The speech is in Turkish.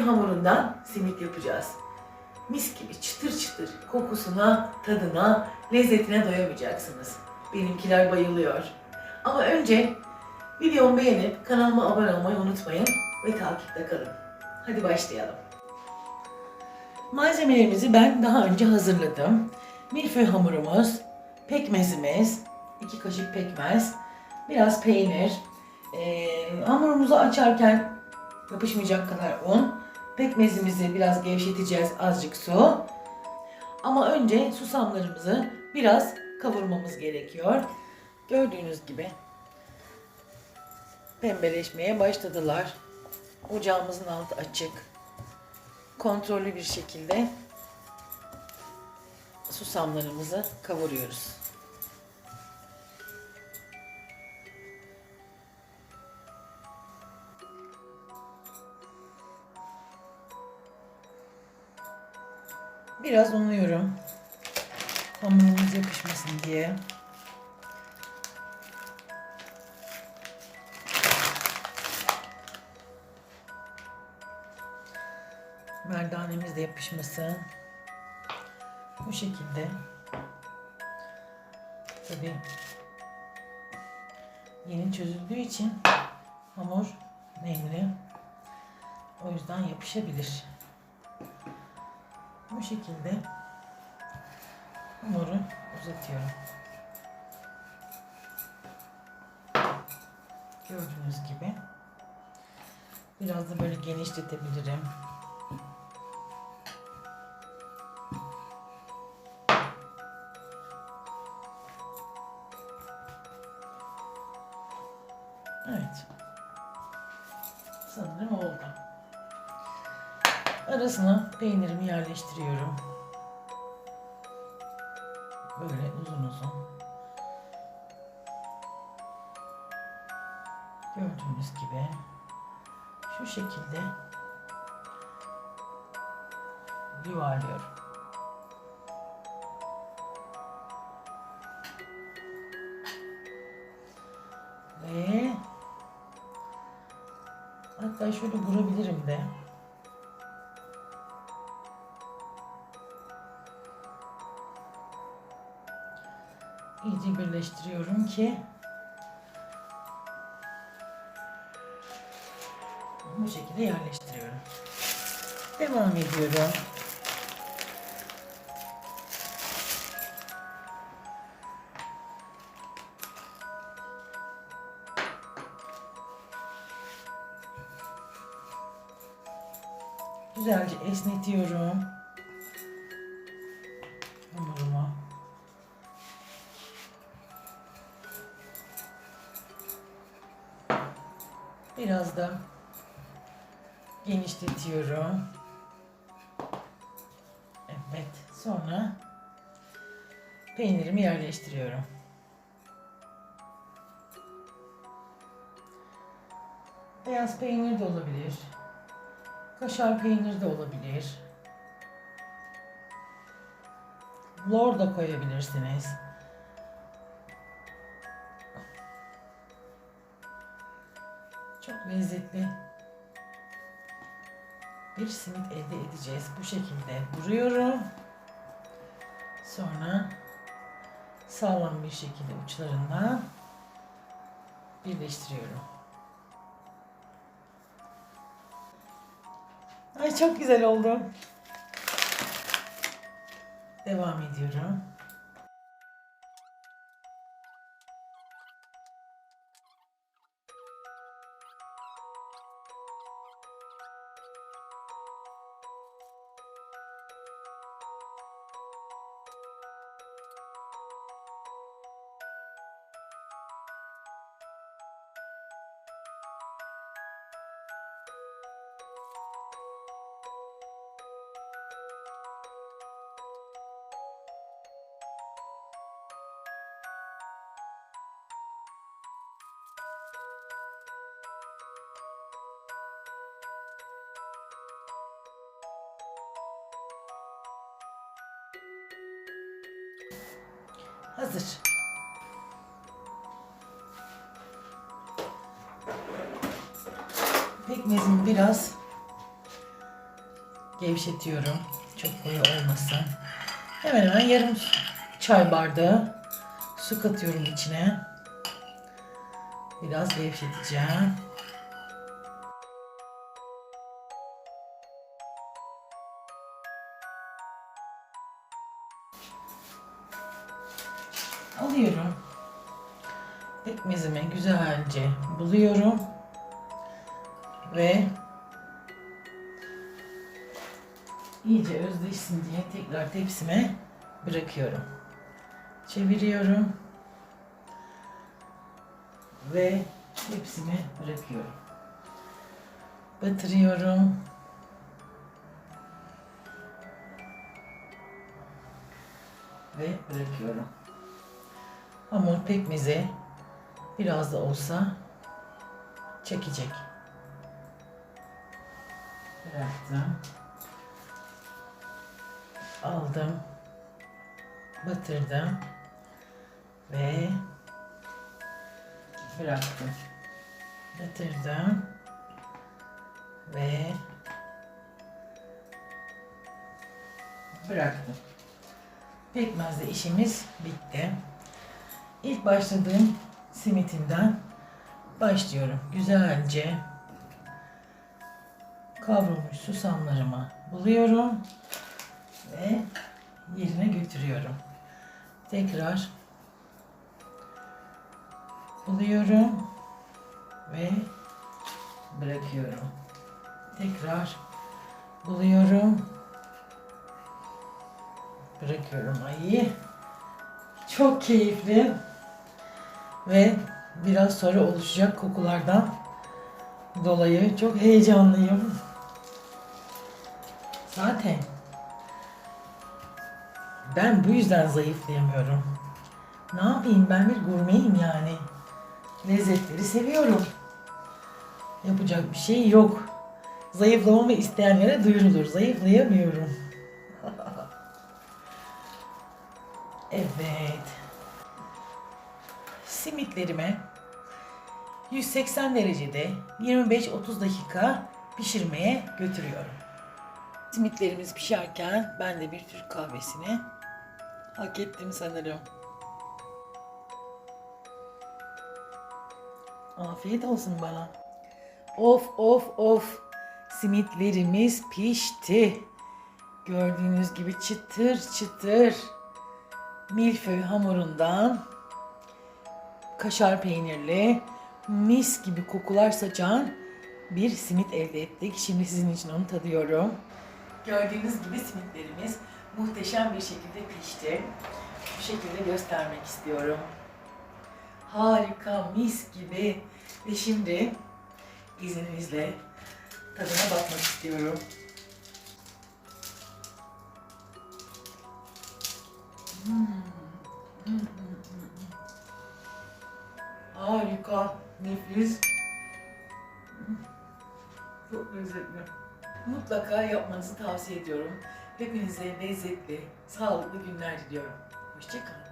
hamurundan simit yapacağız. Mis gibi çıtır çıtır kokusuna, tadına, lezzetine doyamayacaksınız. Benimkiler bayılıyor. Ama önce videomu beğenip kanalıma abone olmayı unutmayın ve takipte kalın. Hadi başlayalım. Malzemelerimizi ben daha önce hazırladım. Milföy hamurumuz, pekmezimiz, 2 kaşık pekmez, biraz peynir, ee, hamurumuzu açarken yapışmayacak kadar un, pekmezimizi biraz gevşeteceğiz, azıcık su. Ama önce susamlarımızı biraz kavurmamız gerekiyor. Gördüğünüz gibi pembeleşmeye başladılar. Ocağımızın altı açık. Kontrollü bir şekilde susamlarımızı kavuruyoruz. Biraz unluyorum. Hamurumuz yapışmasın diye. Merdanemiz de yapışmasın. Bu şekilde. Tabii yeni çözüldüğü için hamur nemli. O yüzden yapışabilir. Bu şekilde hamuru uzatıyorum. Gördüğünüz gibi. Biraz da böyle genişletebilirim. Evet. Sanırım oldu. Arasına peynirimi yerleştiriyorum. Böyle uzun uzun. Gördüğünüz gibi şu şekilde yuvarlıyorum. Ve hatta şöyle vurabilirim de. İyice birleştiriyorum ki bu şekilde yerleştiriyorum. Devam ediyorum. Güzelce esnetiyorum. Biraz da genişletiyorum. Evet. Sonra peynirimi yerleştiriyorum. Beyaz peynir de olabilir. Kaşar peynir de olabilir. Lor da koyabilirsiniz. Çok lezzetli bir simit elde edeceğiz. Bu şekilde vuruyorum. Sonra sağlam bir şekilde uçlarından birleştiriyorum. Ay çok güzel oldu. Devam ediyorum. Hazır. Pekmezimi biraz gevşetiyorum. Çok koyu olmasın. Hemen hemen yarım çay bardağı su katıyorum içine. Biraz gevşeteceğim. Alıyorum. Pekmezimi güzelce buluyorum. Ve iyice özleşsin diye tekrar tepsime bırakıyorum. Çeviriyorum. Ve tepsime bırakıyorum. Batırıyorum. Ve bırakıyorum. Hamur pekmezi biraz da olsa çekecek. Bıraktım. Aldım. Batırdım. Ve bıraktım. Batırdım. Ve bıraktım. Pekmezle işimiz bitti. İlk başladığım simitimden başlıyorum. Güzelce kavrulmuş susamlarımı buluyorum ve yerine götürüyorum. Tekrar buluyorum ve bırakıyorum. Tekrar buluyorum. Bırakıyorum. Ay çok keyifli ve biraz sonra oluşacak kokulardan dolayı çok heyecanlıyım. Zaten ben bu yüzden zayıflayamıyorum. Ne yapayım ben bir gurmeyim yani. Lezzetleri seviyorum. Yapacak bir şey yok. Zayıflamamı isteyenlere duyurulur. Zayıflayamıyorum. evet. Simitlerime 180 derecede 25-30 dakika pişirmeye götürüyorum. Simitlerimiz pişerken ben de bir Türk kahvesini hak ettim sanırım. Afiyet olsun bana. Of of of. Simitlerimiz pişti. Gördüğünüz gibi çıtır çıtır. Milföy hamurundan kaşar peynirli mis gibi kokular saçan bir simit elde ettik. Şimdi sizin için onu tadıyorum. Gördüğünüz gibi simitlerimiz muhteşem bir şekilde pişti. Bu şekilde göstermek istiyorum. Harika, mis gibi. Ve şimdi izninizle tadına bakmak istiyorum. Hmm. Hmm, hmm, hmm. Harika, nefis. Çok lezzetli. Mutlaka yapmanızı tavsiye ediyorum. Hepinize lezzetli, sağlıklı günler diliyorum. Hoşçakalın.